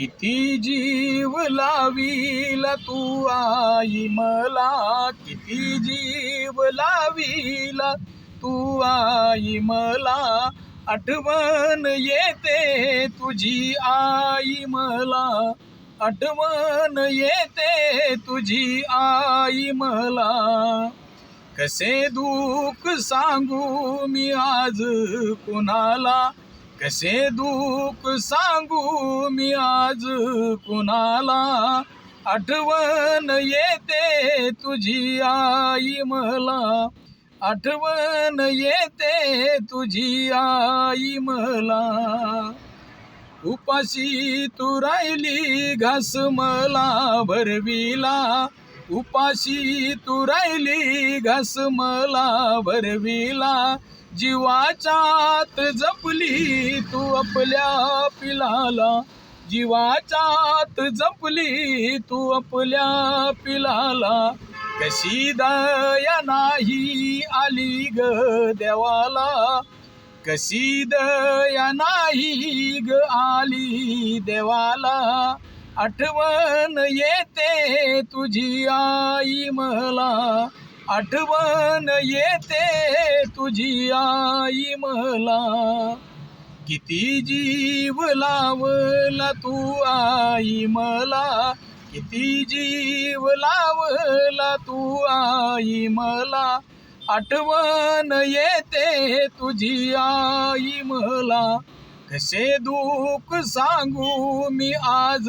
किती जीव लावीला तू आई मला? किती जीव लावीला तू आई मला? आठवण येते तुझी आई मला. आठवण येते तुझी आई मला. कसे दुःख सांगू मी आज कुणाला? कसे दुःख सांगू मी आज कुणाला? आठवण येते तुझी आई मला. आठवण येते तुझी आई मला. उपाशी तू राहिली घास मला भरविला. उपाशी तू राहिली घास मला भरविला. जीवाच्यात जपली तू आपल्या पिलाला. जीवाच्यात जपली तू आपल्या पिलाला. कशी दया नाही आली ग देवाला. कशी दया नाही ग आली देवाला. आठवण येते तुझी आई मला. आठवण येते तुझी आई मला. किती जीव लावला तू आई मला. किती जीव लावला तू आई मला. आठवण येते तुझी आई मला. कसे दुःख सांगू मी आज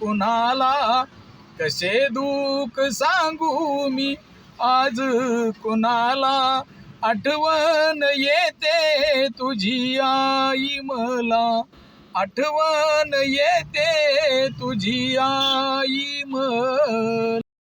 कुणाला? कसे दुःख सांगू मी आज कुणाला आठवण येते तुझी आई मला? आठवण येते तुझी आई मला.